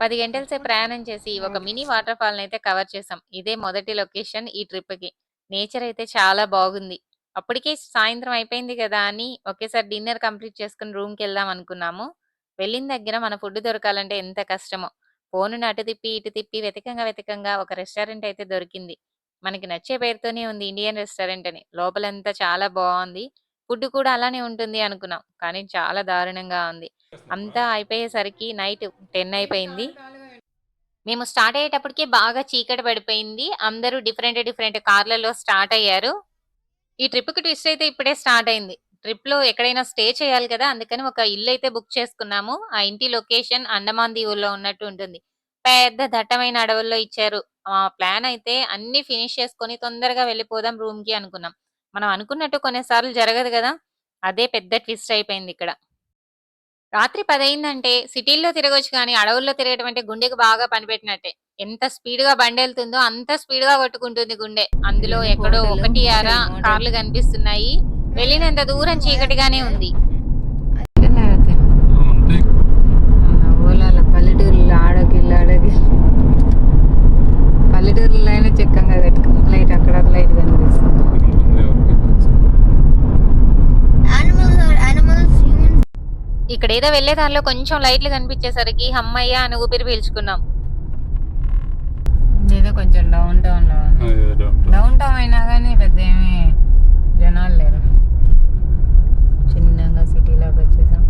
10 గంటల సేపు ప్రయాణం చేసి ఒక మినీ వాటర్ ఫాల్‌ని అయితే కవర్ చేసాం. ఇదే మొదటి లొకేషన్ ఈ ట్రిప్‌కి. నేచర్ అయితే చాలా బాగుంది. అప్పటికే సాయంత్రం అయిపోయింది గదా! అని ఒకేసారి డిన్నర్ కంప్లీట్ చేసుకొని రూమ్‌కెళ్దాం అనుకున్నాము. వెళ్ళిన దగ్గర మన ఫుడ్ దొరకాలంటే ఎంత కష్టమో. ఫోనుని అటు తిప్పి, ఇటు తిప్పి వెతకంగా, వెతకంగా ఒక రెస్టారెంట్ అయితే దొరికింది. మనకి నచ్చే పేరుతోనే ఉంది ఇండియన్ రెస్టారెంట్ అని. లోపలంతా చాలా బావుంది. ఫుడ్ కూడా అలానే ఉంటుంది అనుకున్నాం. కానీ చాలా దారుణంగా ఉంది. అంతా అయిపోయేసరికి నైట్ 10 అయిపోయింది. మేము స్టార్ట్ అయ్యేటప్పటికే బాగా చీకటి పడిపోయింది. అందరూ డిఫరెంట్, డిఫరెంట్ కార్‌లలో స్టార్ట్ అయ్యారు. ఈ ట్రిప్‌కి ట్విస్ట్ అయితే ఇప్పుడే స్టార్ట్ అయింది. ట్రిప్‌లో ఎక్కడైనా స్టే చేయాలి కదా! అందుకని ఒక ఇల్లు అయితే బుక్ చేసుకున్నాము. ఆ ఇంటి లొకేషన్ అండమాన్ దీవుల్లో ఉన్నట్టు ఉంటుంది. పెద్ద దట్టమైన అడవుల్లో ఇచ్చారు. మా ప్లాన్ అయితే అన్ని ఫినిష్ చేసుకొని తొందరగా వెళ్ళిపోదాం రూమ్‌కి అనుకున్నాం. మనం అనుకున్నట్టు కొన్నిసార్లు జరగదు గదా! అదే పెద్ద ట్విస్ట్ అయిపోయిందిక్కడ. రాత్రి 10 అయిందంటే సిటీల్లో తిరగొచ్చు కానీ అడవుల్లో తిరగటం అంటే గుండెకి బాగా పనిపెట్టినట్టే. ఎంత స్పీడ్‌గా బండెళ్తుందో అంత స్పీడ్‌గా కొట్టుకుంటుంది గుండె. అందులో ఎక్కడో. ఒకటి మోటల్. కార్లు కనిపిస్తున్నాయి. వెళ్ళినంత దూరం చీకటిగానే ఉంది. ఇక్కడేదో వెళ్ళే దారిలో కొంచెం లైట్లు కనిపించేసరికి హమ్మయ్య అని ఊపిరి పీల్చుకున్నాం. ఇదేదో కొంచెం డౌన్ టౌన్లో ఉంది డౌన్ టౌన్. అయినా కానీ పెద్ద ఏమి జనాలు లేరు. చిన్నగా సిటీలోకి వచ్చేసాం.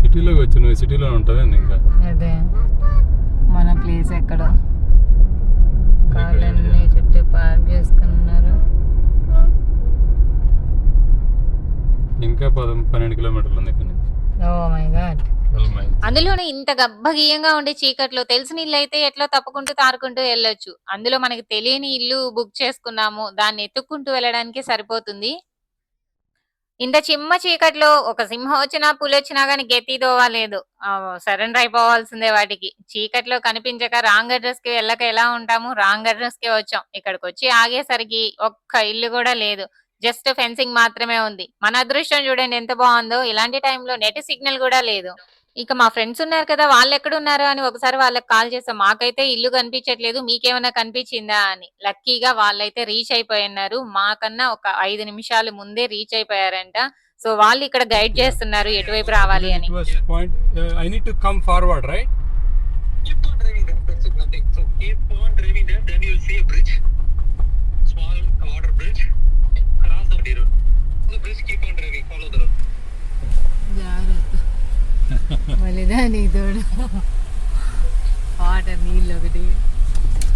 సిటీలోకి వచ్చి నువ్వు సిటీలో ఉంటావే ఇంకా? అదే. మన ప్లేస్ ఎక్కడ. కార్లన్నీ చుట్టూ పార్క్ చేసుకున్నారు. ఇంకా పద పన్నెండు కిలోమీటర్లు ఉంది ఇక్కడ నుంచి oh my god twelve miles అందులోనే ఇంత గబ్బగీయంగా ఉండే చీకట్లో తెలిసిన ఇల్లు అయితే ఎట్లా తప్పుకుంటూ తారుకుంటూ వెళ్ళొచ్చు. అందులో మనకి తెలియని ఇల్లు బుక్ చేసుకున్నాము. దాన్ని ఎత్తుక్కుంటూ వెళ్ళడానికి సరిపోతుంది. ఇంత చిమ్మ చీకట్లో ఒక సింహం వచ్చినా, పులొచ్చినా కానీ గెత్తి దోవ లేదు. సరెండర్ అయిపోవాల్సిందే వాటికి. చీకట్లో కనిపించక రాంగ్ అడ్రస్కి వెళ్ళక ఎలా ఉంటాము? రాంగ్ అడ్రస్కి వచ్చాం. ఇక్కడికి వచ్చి ఆగేసరికి ఒక్క ఇల్లు కూడా లేదు. జస్ట్ ఫెన్సింగ్ మాత్రమే ఉంది. మన అదృష్టం చూడండి ఎంత బాగుందో ఇలాంటి టైంలో నెట్ సిగ్నల్ కూడా లేదు. ఇక మా ఫ్రెండ్స్ ఉన్నారు కదా వాళ్ళు ఎక్కడ ఉన్నారు అని ఒకసారి వాళ్ళకి కాల్ చేసాం. మాకైతే ఇల్లు కనిపించట్లేదు మీకేమైనా కనిపించిందా అని. లక్కీగా వాళ్ళైతే రీచ్ అయిపోయి అయిపోయినారు మాకన్నా ఒక ఐదు నిమిషాలు ముందే రీచ్ అయిపోయారంట. సో వాళ్ళు ఇక్కడ గైడ్ చేస్తున్నారు ఎటువైపు రావాలి అని. తోడు వాటర్ నీళ్ళు ఒకటి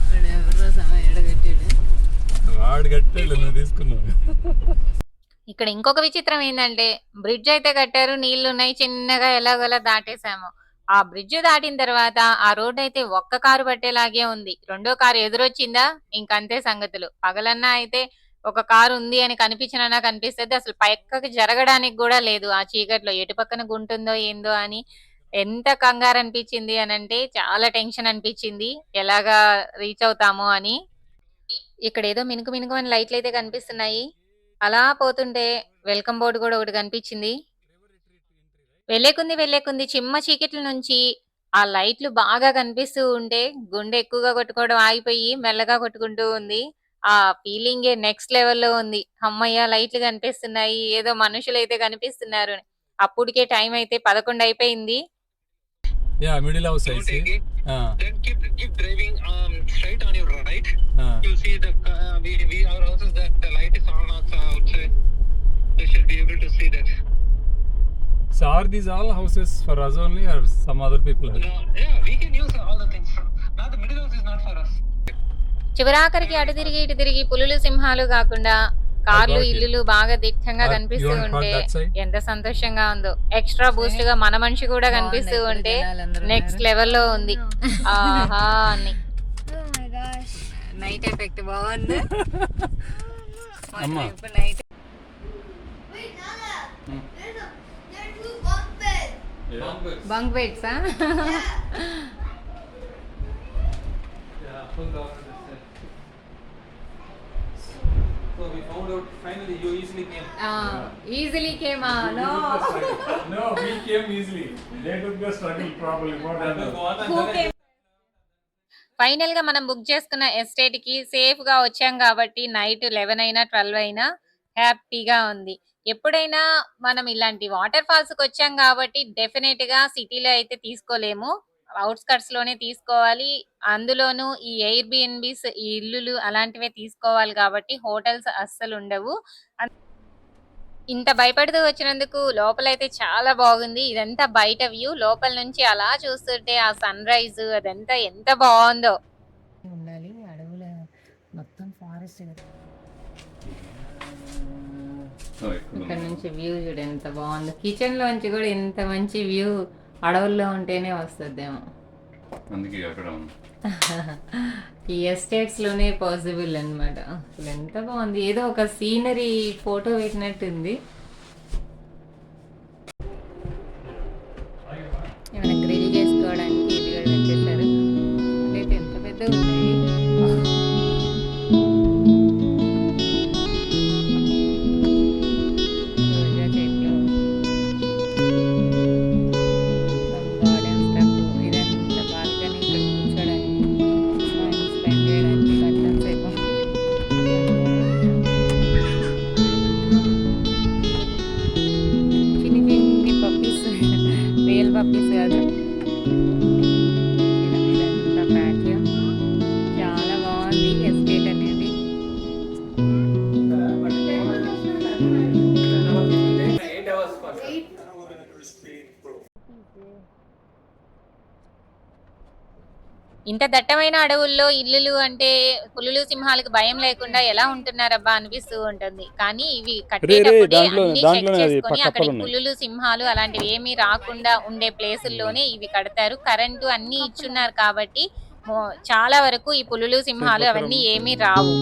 వాడు ఎవరో సమయం ఎడగట్టాడు వాడు కట్టే నువ్వు తీసుకున్నావు ఇక్కడ ఇంకొక విచిత్రం ఏందంటే బ్రిడ్జ్ అయితే కట్టారు నీళ్ళున్నాయి చిన్నగా ఎలాగోలా దాటేసాము. ఆ బ్రిడ్జ్ దాటిన తర్వాత ఆ రోడ్ అయితే ఒక్క కారు పట్టేలాగే ఉంది. రెండో కారు ఎదురొచ్చిందా ఇంకంతే సంగతులు. పగలన్నా అయితే ఒక కారు ఉంది అని కనిపించినన్నా కనిపిస్తది. అసలు పక్కకి జరగడానికి కూడా లేదు. ఆ చీకట్లో ఎటు పక్కన గుంటుందో ఏందో అని ఎంత కంగారు అనిపించింది అంటే చాలా టెన్షన్ అనిపించింది. ఎలాగా రీచ్ అవుతామో అని. ఇక్కడ ఏదో మినుకు మినుకుమని లైట్లయితే కనిపిస్తున్నాయి. అలా పోతుంటే వెల్కమ్ బోర్డు కూడా ఒకటి కనిపించింది. వెళ్ళేకుంది వెళ్ళేకుంది చిమ్మ చీకట్ల నుంచి ఆ లైట్లు బాగా కనిపిస్తూ ఉంటే గుండె ఎక్కువగా కొట్టుకోవడం ఆగిపోయి మెల్లగా కొట్టుకుంటూ ఉంది. ఆ ఫీలింగే నెక్స్ట్ లెవెల్‌లో ఉంది. హమ్మయ్య! లైట్లు కనిపిస్తున్నాయి. ఏదో మనుషులు అయితే కనిపిస్తున్నారు అప్పటికే టైం అయితే 11 అయిపోయింది. Yeah middle house Don't I see take it. Then keep keep driving um straight on your right. You'll see the uh, we we our houses that the light is on outs- outside. You should be able to see that. So are these all houses for us only or some other people No, yeah, we can use all the things. Now the middle house is not for us. చివరాఖరికి అటు తిరిగి ఇటు తిరిగి పులులు సింహాలు కాకుండా కార్లు. ఇల్లులు బాగా దిట్టంగా కనిపిస్తూ ఉంటే? ఎంత సంతోషంగా ఉందో. ఎక్స్ట్రా బూస్ట్గా మన మనిషి కూడా కనిపిస్తూ ఉంటే నెక్స్ట్ లెవెల్లో ఉంది. ఆహా అని. Oh. నైట్ ఎఫెక్ట్ బాగుంది. అమ్మా. ఇప్పుడు night Wait, Nana. There's a there are two bunk beds. Bunk Bedsa So we found out finally you easily came. Easily no, we came easily. They took the struggle probably. Who came? ఫైనల్గా మనం book చేసుకున్న ఎస్టేట్కి సేఫ్గా వచ్చాం కాబట్టి night eleven అయినా twelve అయినా హ్యాపీగా ఉంది. ఎప్పుడైనా మనం ఇలాంటి వాటర్ ఫాల్స్కి వచ్చాం కాబట్టి డెఫినెట్గా సిటీలో అయితే తీసుకోలేము. అవుట్స్కట్స్లోనే తీసుకోవాలి. అందులోనూ ఈ ఎయిర్ బిఎన్బిస్ ఈ ఇల్లులు అలాంటివే తీసుకోవాలి కాబట్టి హోటల్స్ అస్సలు ఉండవు. ఇంత భయపడుతూ వచ్చినందుకు లోపలైతే చాలా బాగుంది. ఇదంతా బయట వ్యూ. లోపల నుంచి అలా చూస్తుంటే ఆ సన్ రైజ్ అదంతా ఎంత బాగుందో. ఉండాలి. అడవుల మొత్తం ఫారెస్ట్ ఇక్కడ. నుంచి వ్యూ చూడు ఎంత బాగుందో. కిచెన్ లోంచి కూడా ఎంత మంచి వ్యూ. అడవుల్లో ఉంటేనే వస్తుందేమో. అందుకే అక్కడ. ఈ ఎస్టేట్స్లోనే పాసిబుల్ అన్నమాట. అసలు ఎంత బాగుంది. ఏదో ఒక సీనరీ ఫోటో పెట్టినట్టుంది. ఇంత దట్టమైన అడవుల్లో ఇల్లులు అంటే పులులు సింహాలకు భయం లేకుండా ఎలా ఉంటున్నారబ్బా అనిపిస్తూ ఉంటుంది. కానీ ఇవి కట్టేటప్పుడే అక్కడ. పులులు సింహాలు అలాంటివి ఏమీ రాకుండా ఉండే ప్లేసుల్లోనే ఇవి కడతారు. కరెంటు అన్ని ఇచ్చున్నారు కాబట్టి చాలా వరకు ఈ పులులు సింహాలు అవన్నీ ఏమీ రావు.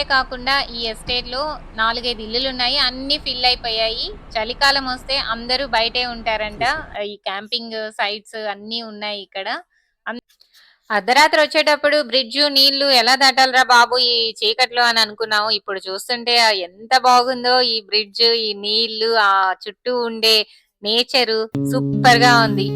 ఇల్లే కాకుండా ఈ ఎస్టేట్లో నాలుగైదు ఇల్లులు ఉన్నాయి అన్ని ఫిల్ అయిపోయాయి. చలికాలం వస్తే అందరూ బయటే ఉంటారంట. ఈ క్యాంపింగ్ సైట్స్ అన్ని ఉన్నాయి ఇక్కడ. అర్ధరాత్రి వచ్చేటప్పుడు బ్రిడ్జ్ నీళ్ళు ఎలా దాటాలరా బాబు ఈ చీకట్లో అని అనుకున్నాము. ఇప్పుడు చూస్తుంటే ఎంత బాగుందో ఈ బ్రిడ్జ్ ఈ నీళ్ళు ఆ చుట్టూ ఉండే నేచరు సూపర్గా ఉంది.